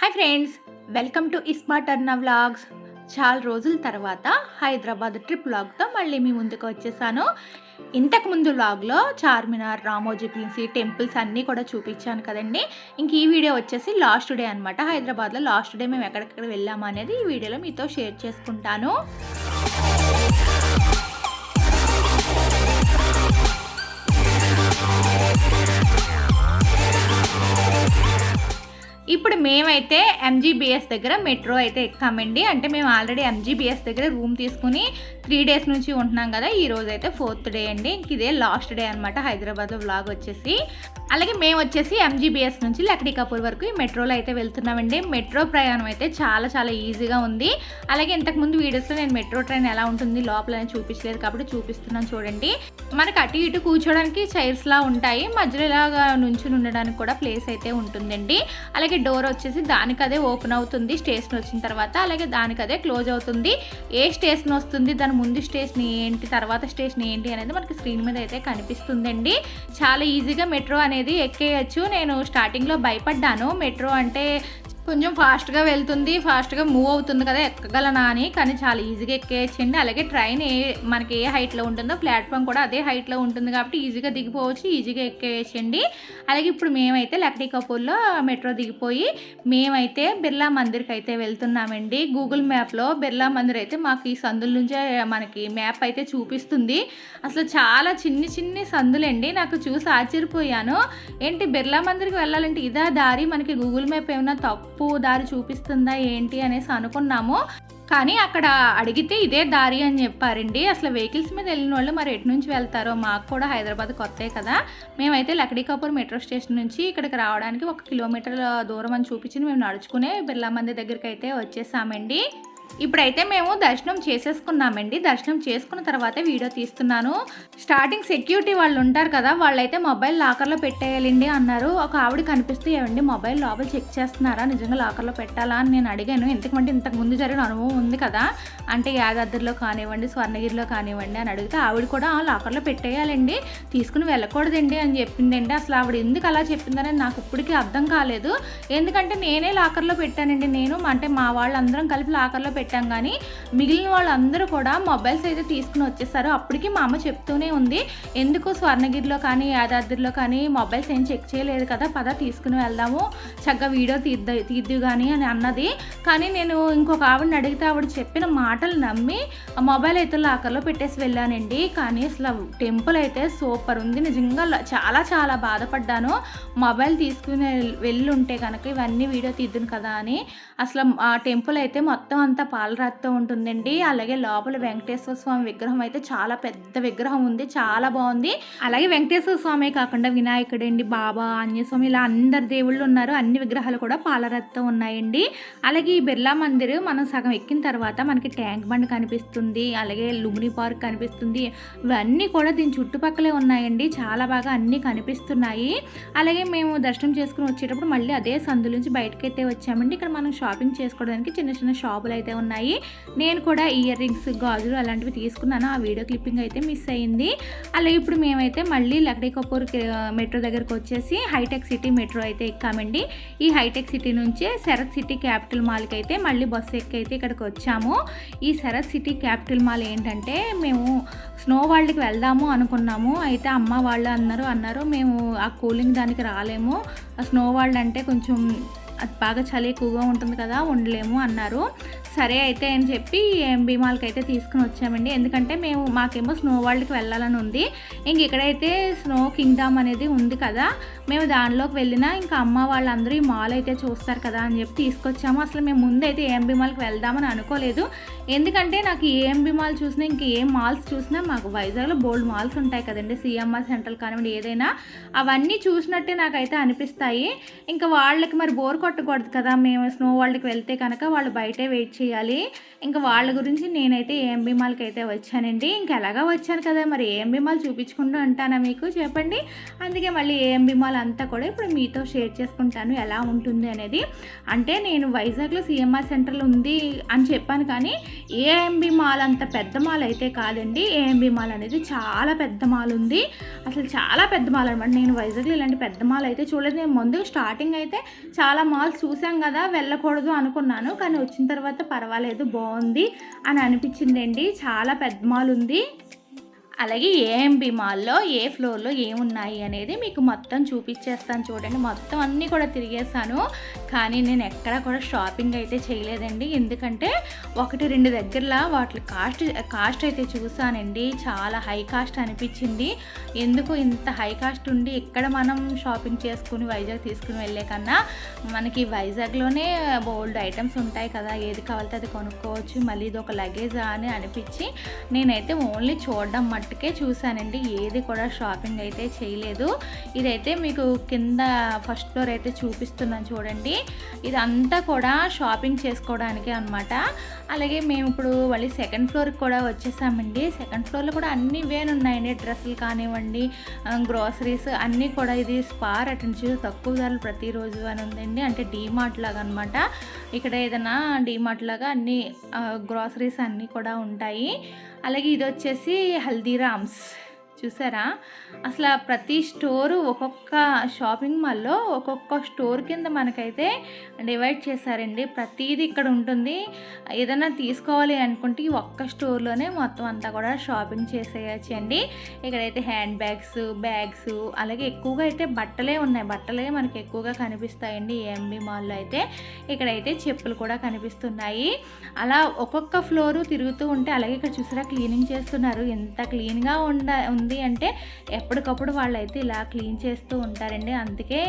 Hi friends welcome to Isma Arna vlogs. చాలా రోజుల తర్వాత హైదరాబాద్ ట్రిప్ వ్లాగ్తో మళ్ళీ మీ ముందుకు వచ్చేసాను. ఇంతకు ముందు వ్లాగ్లో చార్మినార్ రామోజీ ఫిల్మ్స్ టెంపుల్స్ అన్నీ కూడా చూపించాను కదండి. ఇంక ఈ వీడియో వచ్చేసి లాస్ట్ డే అనమాట హైదరాబాద్లో లాస్ట్ డే మేము ఎక్కడెక్కడ వెళ్ళాము అనేది ఈ వీడియోలో మీతో షేర్ చేసుకుంటాను. ఇప్పుడు మేమైతే ఎంజీబీఎస్ దగ్గర మెట్రో అయితే ఎక్కామండి. అంటే మేము ఆల్రెడీ ఎంజీబీఎస్ దగ్గర రూమ్ తీసుకుని త్రీ డేస్ నుంచి ఉంటున్నాం కదా ఈ రోజు అయితే ఫోర్త్ డే అండి. ఇదే లాస్ట్ డే అనమాట హైదరాబాద్లో వ్లాగ్ వచ్చేసి. అలాగే మేము వచ్చేసి ఎంజీబీఎస్ నుంచి లక్డీ కపూర్ వరకు ఈ మెట్రోలో అయితే వెళ్తున్నామండి. మెట్రో ప్రయాణం అయితే చాలా చాలా ఈజీగా ఉంది. అలాగే ఇంతకుముందు వీడియోస్లో నేను మెట్రో ట్రైన్ ఎలా ఉంటుంది లోపల చూపించలేదు కాబట్టి చూపిస్తున్నాను చూడండి. మనకి అటు ఇటు కూర్చోడానికి చైర్స్లా ఉంటాయి. మధ్యలో ఇలాగా నుంచుని ఉండడానికి కూడా ప్లేస్ అయితే ఉంటుందండి. అలాగే డోర్ వచ్చేసి దానికి అదే ఓపెన్ అవుతుంది స్టేషన్ వచ్చిన తర్వాత. అలాగే దానికి అదే క్లోజ్ అవుతుంది. ఏ స్టేషన్ వస్తుంది దాని ముందు స్టేషన్ ఏంటి తర్వాత స్టేషన్ ఏంటి అనేది మనకి స్క్రీన్ మీద అయితే కనిపిస్తుందండి. చాలా ఈజీగా మెట్రో అనేది ఎక్కేయచ్చు. నేను స్టార్టింగ్లో భయపడ్డాను. మెట్రో అంటే కొంచెం ఫాస్ట్గా వెళ్తుంది ఫాస్ట్గా మూవ్ అవుతుంది కదా ఎక్కగలనా అని కానీ చాలా ఈజీగా ఎక్కేయచ్చండి. అలాగే ట్రైన్ ఏ మనకి ఏ హైట్లో ఉంటుందో ప్లాట్ఫామ్ కూడా అదే హైట్లో ఉంటుంది కాబట్టి ఈజీగా దిగిపోవచ్చు ఈజీగా ఎక్కేయచ్చండి. అలాగే ఇప్పుడు మేమైతే లక్డీ కపూర్లో మెట్రో దిగిపోయి మేమైతే బిర్లా మందిర్కి అయితే వెళ్తున్నామండి. గూగుల్ మ్యాప్లో బిర్లా మందిర్ అయితే మాకు ఈ సందుల నుంచే మనకి మ్యాప్ అయితే చూపిస్తుంది. అసలు చాలా చిన్ని చిన్ని సందులండి. నాకు చూసి ఆశ్చర్యపోయాను. ఏంటి బిర్లా మందిర్కి వెళ్ళాలంటే ఇదా దారి? మనకి గూగుల్ మ్యాప్ ఏమైనా తప్పు దారి చూపిస్తుందా ఏంటి అనేసి అనుకున్నాము. కానీ అక్కడ అడిగితే ఇదే దారి అని చెప్పారండి. అసలు వెహికల్స్ మీద వెళ్ళిన వాళ్ళు మరి ఎటు నుంచి వెళ్తారో? మాకు కూడా హైదరాబాద్ కొత్తే కదా. మేమైతే లక్డీకాపూర్ మెట్రో స్టేషన్ నుంచి ఇక్కడికి రావడానికి ఒక కిలోమీటర్ దూరం అని చూపించి మేము నడుచుకునే బిర్లా మందిర్ దగ్గరికి అయితే వచ్చేసామండి. ఇప్పుడైతే మేము దర్శనం చేసేసుకున్నామండి. దర్శనం చేసుకున్న తర్వాత వీడియో తీస్తున్నాను. స్టార్టింగ్ సెక్యూరిటీ వాళ్ళు ఉంటారు కదా వాళ్ళైతే మొబైల్ లాకర్లో పెట్టేయాలండి అన్నారు. ఒక ఆవిడ కనిపిస్తూ ఏమండి మొబైల్ లోపల చెక్ చేస్తున్నారా? నిజంగా లాకర్లో పెట్టాలా? అని నేను అడిగాను. ఎందుకంటే ఇంతకు ముందు జరిగిన అనుభవం ఉంది కదా. అంటే యాదాద్రిలో కానివ్వండి స్వర్ణగిరిలో కానివ్వండి అని అడిగితే ఆవిడ కూడా లాకర్లో పెట్టేయాలండి. తీసుకుని వెళ్ళకూడదండి అని చెప్పిందండి. అసలు ఆవిడ ఎందుకు అలా చెప్పిందని నాకు ఇప్పటికీ అర్థం కాలేదు. ఎందుకంటే నేనే లాకర్లో పెట్టానండి. నేను అంటే మా వాళ్ళందరం కలిపి లాకర్లో పెట్టాం కానీ మిగిలిన వాళ్ళందరూ కూడా మొబైల్స్ అయితే తీసుకుని వచ్చేసారు. అప్పటికి మా అమ్మ చెప్తూనే ఉంది ఎందుకు స్వర్ణగిరిలో కానీ యాదాద్రిలో కానీ మొబైల్స్ ఏం చెక్ చేయలేదు కదా పద తీసుకుని వెళ్దాము చక్కగా వీడియో తీద్ద తీద్దు కానీ అని అన్నది. కానీ నేను ఇంకొక ఆవిడని అడిగితే ఆవిడ చెప్పిన మాటలు నమ్మి ఆ మొబైల్ అయితే లాకర్లో పెట్టేసి వెళ్ళానండి. కానీ అసలు టెంపుల్ అయితే సూపర్ ఉంది. నిజంగా చాలా చాలా బాధపడ్డాను. మొబైల్ తీసుకుని వెళ్ళి ఉంటే కనుక ఇవన్నీ వీడియో తీద్దును కదా అని. అసలు ఆ టెంపుల్ అయితే మొత్తం అంతా పాలరాతితో ఉంటుందండి. అలాగే లోపల వెంకటేశ్వర స్వామి విగ్రహం అయితే చాలా పెద్ద విగ్రహం ఉంది. చాలా బాగుంది. అలాగే వెంకటేశ్వర స్వామి కాకుండా వినాయకుడు అండి బాబా ఆంజనేయస్వామి ఇలా అందరు దేవుళ్ళు ఉన్నారు. అన్ని విగ్రహాలు కూడా పాలరాతితో ఉన్నాయండి. అలాగే ఈ బిర్లా మందిర్ మనం సగం ఎక్కిన తర్వాత మనకి ట్యాంక్ బండ్ కనిపిస్తుంది. అలాగే లుమిని పార్క్ కనిపిస్తుంది. ఇవన్నీ కూడా దీని చుట్టుపక్కలే ఉన్నాయండి. చాలా బాగా అన్నీ కనిపిస్తున్నాయి. అలాగే మేము దర్శనం చేసుకుని వచ్చేటప్పుడు మళ్ళీ అదే సందు నుంచి బయటకైతే వచ్చామండి. ఇక్కడ మనం షాపింగ్ చేసుకోవడానికి చిన్న చిన్న షాపులు అయితే ఉన్నాయి. నేను కూడా ఇయర్ రింగ్స్ గాజులు అలాంటివి తీసుకున్నాను. ఆ వీడియో క్లిప్పింగ్ అయితే మిస్ అయింది. అలా ఇప్పుడు మేమైతే మళ్ళీ లక్డీ కపూర్ మెట్రో దగ్గరకు వచ్చేసి హైటెక్ సిటీ మెట్రో అయితే ఎక్కామండి. ఈ హైటెక్ సిటీ నుంచే శరత్ సిటీ క్యాపిటల్ మాల్కి అయితే మళ్ళీ బస్సు ఎక్కి అయితే ఇక్కడికి వచ్చాము. ఈ శరత్ సిటీ క్యాపిటల్ మాల్ ఏంటంటే మేము స్నో వరల్డ్కి వెళ్దాము అనుకున్నాము. అయితే అమ్మ వాళ్ళు అన్నారు అన్నారు మేము ఆ కూలింగ్ దానికి రాలేము. ఆ స్నో వరల్డ్ అంటే కొంచెం అది బాగా చలి ఎక్కువగా ఉంటుంది కదా ఉండలేము అన్నారు. సరే అయితే అని చెప్పి ఎంబీ మాల్కి అయితే తీసుకుని వచ్చామండి. ఎందుకంటే మేము మాకేమో స్నో వరల్డ్కి వెళ్ళాలని ఉంది. ఇంక ఇక్కడైతే స్నో కింగ్డమ్ అనేది ఉంది కదా. మేము దానిలోకి వెళ్ళినా ఇంకా అమ్మ వాళ్ళందరూ ఈ మాల్ అయితే చూస్తారు కదా అని చెప్పి తీసుకొచ్చాము. అసలు మేము ముందైతే ఏఎంబి మాల్కి వెళ్దామని అనుకోలేదు. ఎందుకంటే నాకు ఏఎంబి మాల్ చూసినా ఇంక ఏ మాల్స్ చూసినా మాకు వైజాగ్లో బోల్డ్ మాల్స్ ఉంటాయి కదండి. సిఎంఆర్ సెంట్రల్ కానివ్వండి ఏదైనా అవన్నీ చూసినట్టే నాకైతే అనిపిస్తాయి. ఇంకా వాళ్ళకి మరి బోర్ కొట్టకూడదు కదా. మేము స్నో వరల్డ్కి వెళ్తే కనుక వాళ్ళు బయటే వెయిట్ చేయాలి. ఇంకా వాళ్ళ గురించి నేనైతే ఏఎంబి మాల్కి అయితే వచ్చానండి. ఇంకా ఎలాగా వచ్చాను కదా? మరి ఏఎంబి మాల్ చూపించుకుంటూ ఉంటానా మీకు? చెప్పండి. అందుకే మళ్ళీ ఏఎంబి మాల్ అంతా కూడా ఇప్పుడు మీతో షేర్ చేసుకుంటాను. ఎలా ఉంటుంది అనేది. అంటే నేను వైజాగ్లో సిఎంఆర్ సెంటర్లో ఉంది అని చెప్పాను కానీ ఏఎంబి మాల్ అంత పెద్ద మాల్ అయితే కాదండి. ఏఎంబి మాల్ అనేది చాలా పెద్ద మాల్ ఉంది. అసలు చాలా పెద్ద మాల్ అనమాట నేను వైజాగ్లో ఇలాంటి పెద్ద మాల్ అయితే చూడలేదు. నేను ముందు స్టార్టింగ్ అయితే చాలా మాల్స్ చూసాం కదా వెళ్ళకూడదు అనుకున్నాను. కానీ వచ్చిన తర్వాత పర్వాలేదు బాగుంది అని అనిపించిందండి. చాలా పెద్ద మాల్ ఉంది. అలాగే ఏఎంబి మాల్లో ఏ ఫ్లోర్లో ఏమున్నాయి అనేది మీకు మొత్తం చూపించేస్తాను చూడండి. మొత్తం అన్నీ కూడా తిరిగేస్తాను కానీ నేను ఎక్కడ కూడా షాపింగ్ అయితే చేయలేదండి. ఎందుకంటే ఒకటి రెండు దగ్గరలో వాటి కాస్ట్ కాస్ట్ అయితే చూసానండి చాలా హై కాస్ట్ అనిపించింది. ఎందుకు ఇంత హై కాస్ట్ ఉండి ఇక్కడ మనం షాపింగ్ చేసుకుని వైజాగ్ తీసుకుని వెళ్ళే కన్నా మనకి వైజాగ్లోనే బోల్డ్ ఐటమ్స్ ఉంటాయి కదా. ఏది కావాలితే అది కొనుక్కోవచ్చు. మళ్ళీ ఇది ఒక లగేజ్ అని అనిపించి నేనైతే ఓన్లీ చూడడం మట్టుకే చూశానండి. ఏది కూడా షాపింగ్ అయితే చేయలేదు. ఇదైతే మీకు కింద ఫస్ట్ ఫ్లోర్ అయితే చూపిస్తున్నాను చూడండి. ఇదంతా కూడా షాపింగ్ చేసుకోవడానికే అనమాట అలాగే మేము ఇప్పుడు మళ్ళీ సెకండ్ ఫ్లోర్కి కూడా వచ్చేసామండి. సెకండ్ ఫ్లోర్లో కూడా అన్ని వేలు ఉన్నాయండి. డ్రెస్సులు కానివ్వండి గ్రోసరీస్ అన్నీ కూడా ఇది స్పార్ అటెన్షన్ తక్కువ ధరలు ప్రతిరోజు అని ఉందండి. అంటే డీమార్ట్ లాగా అనమాట ఇక్కడ ఏదైనా డీమార్ట్ లాగా అన్ని గ్రోసరీస్ అన్నీ కూడా ఉంటాయి. అలాగే ఇది వచ్చేసి హల్దీరామ్స్. చూసారా? అసలు ప్రతి స్టోరు ఒక్కొక్క షాపింగ్ మాల్లో ఒక్కొక్క స్టోర్ కింద మనకైతే డివైడ్ చేశారండి. ప్రతిదీ ఇక్కడ ఉంటుంది. ఏదైనా తీసుకోవాలి అనుకుంటే ఈ ఒక్క స్టోర్లోనే మొత్తం అంతా కూడా షాపింగ్ చేసేయచ్చు అండి. ఇక్కడైతే హ్యాండ్ బ్యాగ్స్ బ్యాగ్స్ అలాగే ఎక్కువగా అయితే బట్టలే ఉన్నాయి. బట్టలే మనకి ఎక్కువగా కనిపిస్తాయండి. ఏఎంబి మాల్లో అయితే ఇక్కడైతే చెప్పులు కూడా కనిపిస్తున్నాయి. అలా ఒక్కొక్క ఫ్లోరు తిరుగుతూ ఉంటే అలాగే ఇక్కడ చూసారా క్లీనింగ్ చేస్తున్నారు. ఎంత క్లీన్గా ఉండ ఉంది అంటే ఎప్పటికప్పుడు వాళ్ళు అయితే ఇలా క్లీన్ చేస్తూ ఉంటారండి. అందుకే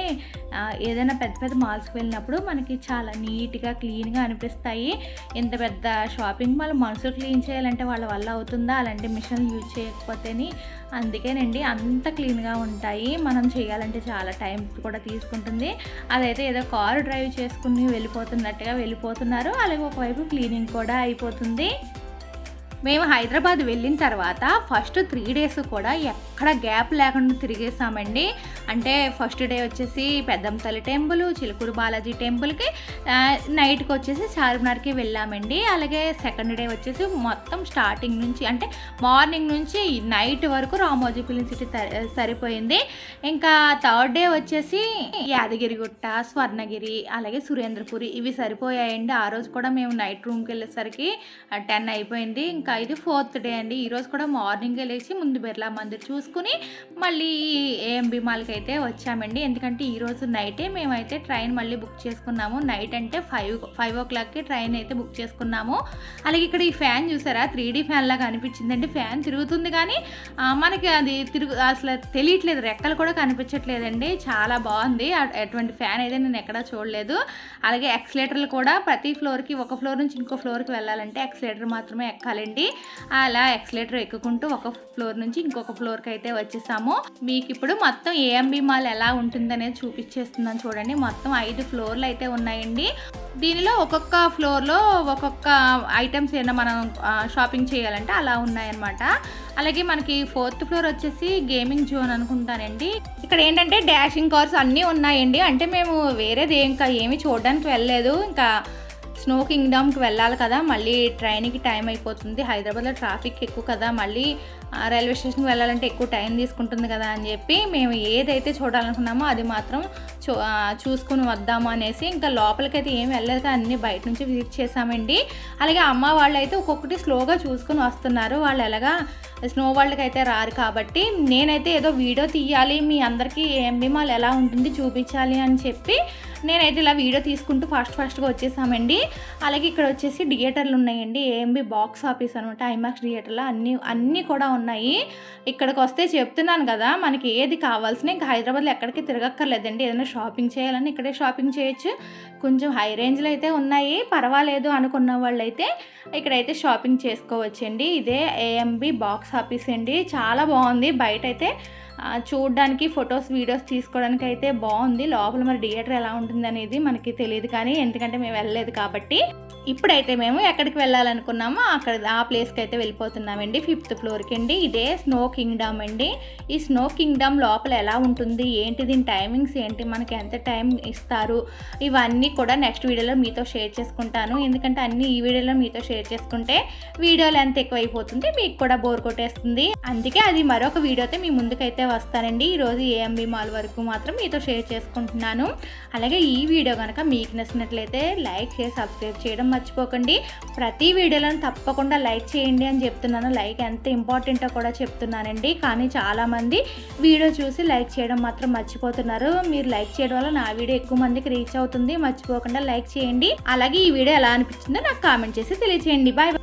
ఏదైనా పెద్ద పెద్ద మాల్స్కి వెళ్ళినప్పుడు మనకి చాలా నీట్గా క్లీన్గా అనిపిస్తాయి. ఇంత పెద్ద షాపింగ్ మాల్ మనుషులు క్లీన్ చేయాలంటే వాళ్ళ వల్ల అవుతుందా? అలాంటి మిషన్ యూజ్ చేయకపోతేని. అందుకేనండి అంత క్లీన్గా ఉంటాయి. మనం చేయాలంటే చాలా టైం కూడా తీసుకుంటుంది. అదైతే ఏదో కారు డ్రైవ్ చేసుకుని వెళ్ళిపోతున్నట్టుగా వెళ్ళిపోతున్నారు. అలాగే ఒకవైపు క్లీనింగ్ కూడా అయిపోతుంది. మేము హైదరాబాద్ వెళ్ళిన తర్వాత ఫస్ట్ త్రీ డేస్ కూడా ఎక్కడ గ్యాప్ లేకుండా తిరిగేసామండి. అంటే ఫస్ట్ డే వచ్చేసి పెద్దంతల్లి టెంపుల్ చిలుకూరు బాలాజీ టెంపుల్కి నైట్కి వచ్చేసి చార్మినార్కి వెళ్ళామండి. అలాగే సెకండ్ డే వచ్చేసి మొత్తం స్టార్టింగ్ నుంచి అంటే మార్నింగ్ నుంచి నైట్ వరకు రామోజీ ఫిలిం సిటీ సరిపోయింది. ఇంకా థర్డ్ డే వచ్చేసి యాదగిరిగుట్ట స్వర్ణగిరి అలాగే సురేంద్రపురి ఇవి సరిపోయాయండి. ఆ రోజు కూడా మేము నైట్ రూమ్కి వెళ్ళేసరికి టెన్ అయిపోయింది. ఇంకా ఇంకా ఇది ఫోర్త్ డే అండి. ఈరోజు కూడా మార్నింగే లేచి ముందు బిర్లా మందిర్ చూసుకుని మళ్ళీ ఏఎంబి మాల్కి అయితే వచ్చామండి. ఎందుకంటే ఈరోజు నైటే మేమైతే ట్రైన్ మళ్ళీ బుక్ చేసుకున్నాము. నైట్ అంటే ఫైవ్ ఫైవ్ ఓ క్లాక్కి ట్రైన్ అయితే బుక్ చేసుకున్నాము. అలాగే ఇక్కడ ఈ ఫ్యాన్ చూసారా? త్రీ డీ ఫ్యాన్ లాగా అనిపించిందండి. ఫ్యాన్ తిరుగుతుంది కానీ మనకి అది తిరుగు అసలు తెలియట్లేదు. రెక్కలు కూడా కనిపించట్లేదండి. చాలా బాగుంది. అటువంటి ఫ్యాన్ అయితే నేను ఎక్కడా చూడలేదు. అలాగే ఎక్సలేటర్లు కూడా ప్రతి ఫ్లోర్కి ఒక ఫ్లోర్ నుంచి ఇంకో ఫ్లోర్కి వెళ్ళాలంటే ఎక్సలేటర్ మాత్రమే ఎక్కాలండి. కాబట్టి అలా ఎక్సలేటర్ ఎక్కుకుంటూ ఒక ఫ్లోర్ నుంచి ఇంకొక ఫ్లోర్కి అయితే వచ్చేసాము. మీకు ఇప్పుడు మొత్తం ఏఎంబి మాల్ ఎలా ఉంటుందనేది చూపించేస్తున్నాను చూడండి. మొత్తం ఐదు ఫ్లోర్లు అయితే ఉన్నాయండి. దీనిలో ఒక్కొక్క ఫ్లోర్లో ఒక్కొక్క ఐటమ్స్ ఏమైనా మనం షాపింగ్ చేయాలంటే అలా ఉన్నాయన్నమాట. అలాగే మనకి ఫోర్త్ ఫ్లోర్ వచ్చేసి గేమింగ్ జోన్ అనుకుంటానండి. ఇక్కడ ఏంటంటే డాషింగ్ కార్స్ అన్నీ ఉన్నాయండి. అంటే మేము వేరేది ఇంకా ఏమి చూడడానికి వెళ్ళలేదు. ఇంకా స్నో కింగ్డమ్కి వెళ్ళాలి కదా మళ్ళీ ట్రైన్కి టైం అయిపోతుంది హైదరాబాద్లో ట్రాఫిక్ ఎక్కువ కదా మళ్ళీ రైల్వే స్టేషన్కి వెళ్ళాలంటే ఎక్కువ టైం తీసుకుంటుంది కదా అని చెప్పి మేము ఏదైతే చూడాలనుకున్నామో అది మాత్రం చూ చూసుకుని వద్దాము అనేసి ఇంకా లోపలికైతే ఏం వెళ్ళలేదు అన్నీ బయట నుంచి విజిట్ చేసామండి అలాగే అమ్మ వాళ్ళు అయితే ఒక్కొక్కటి స్లోగా చూసుకుని వస్తున్నారు వాళ్ళు ఎలాగా స్నో వరల్డ్కి అయితే రారు కాబట్టి నేనైతే ఏదో వీడియో తీయాలి మీ అందరికీ ఏఎంబి మాల్ ఎలా ఉంటుంది చూపించాలి అని చెప్పి నేనైతే ఇలా వీడియో తీసుకుంటూ ఫాస్ట్ ఫాస్ట్గా వచ్చేసామండి. అలాగే ఇక్కడ వచ్చేసి థియేటర్లు ఉన్నాయండి. ఏఎంబి బాక్స్ ఆఫీస్ అనమాట ఐమాక్స్ థియేటర్లో అన్నీ అన్నీ కూడా ఉన్నాయి. ఇక్కడికి వస్తే చెప్తున్నాను కదా మనకి ఏది కావాల్సిన ఇంకా హైదరాబాద్లో ఎక్కడికి తిరగక్కర్లేదండి. ఏదైనా షాపింగ్ చేయాలని ఇక్కడే షాపింగ్ చేయొచ్చు. కొంచెం హై రేంజ్లో అయితే ఉన్నాయి. పర్వాలేదు అనుకున్న వాళ్ళైతే ఇక్కడైతే షాపింగ్ చేసుకోవచ్చండి. ఇదే ఏఎంబి బాక్స్ ఆఫీస్ అండి. చాలా బాగుంది. బయట అయితే చూడడానికి ఫొటోస్ వీడియోస్ తీసుకోవడానికి అయితే బాగుంది. లోపల మరి థియేటర్ ఎలా ఉంటుంది అనేది మనకి తెలియదు కానీ ఎందుకంటే మేము వెళ్ళలేదు కాబట్టి ఇప్పుడైతే మేము ఎక్కడికి వెళ్ళాలనుకున్నామో అక్కడ ఆ ప్లేస్కి అయితే వెళ్ళిపోతున్నామండి. ఫిఫ్త్ ఫ్లోర్కి అండి. ఇదే స్నో కింగ్డమ్ అండి. ఈ స్నో కింగ్డమ్ లోపల ఎలా ఉంటుంది? ఏంటి దీని టైమింగ్స్ ఏంటి? మనకి ఎంత టైం ఇస్తారు? ఇవన్నీ కూడా నెక్స్ట్ వీడియోలో మీతో షేర్ చేసుకుంటాను. ఎందుకంటే అన్ని ఈ వీడియోలో మీతో షేర్ చేసుకుంటే వీడియోలు ఎంత ఎక్కువ అయిపోతుంది మీకు కూడా బోర్ కొట్టేస్తుంది. అందుకే అది మరొక వీడియోతో మీ ముందుకైతే వస్తానండి ఈరోజు ఏఎంబి మాల్ వరకు మాత్రం మీతో షేర్ చేసుకుంటున్నాను. అలాగే ఈ వీడియో కనుక మీకు నచ్చినట్లయితే లైక్ చేసి సబ్స్క్రైబ్ చేయడం మర్చిపోకండి. ప్రతి వీడియోలను తప్పకుండా లైక్ చేయండి అని చెప్తున్నాను. లైక్ ఎంత ఇంపార్టెంటో కూడా చెప్తున్నానండి. కానీ చాలామంది వీడియో చూసి లైక్ చేయడం మాత్రం మర్చిపోతున్నారు. మీరు లైక్ చేయడం వల్ల నా వీడియో ఎక్కువ మందికి రీచ్ అవుతుంది. మర్చిపోకుండా లైక్ చేయండి. అలాగే ఈ వీడియో ఎలా అనిపించిందో నాకు కామెంట్ చేసి తెలియచేయండి. బాయ్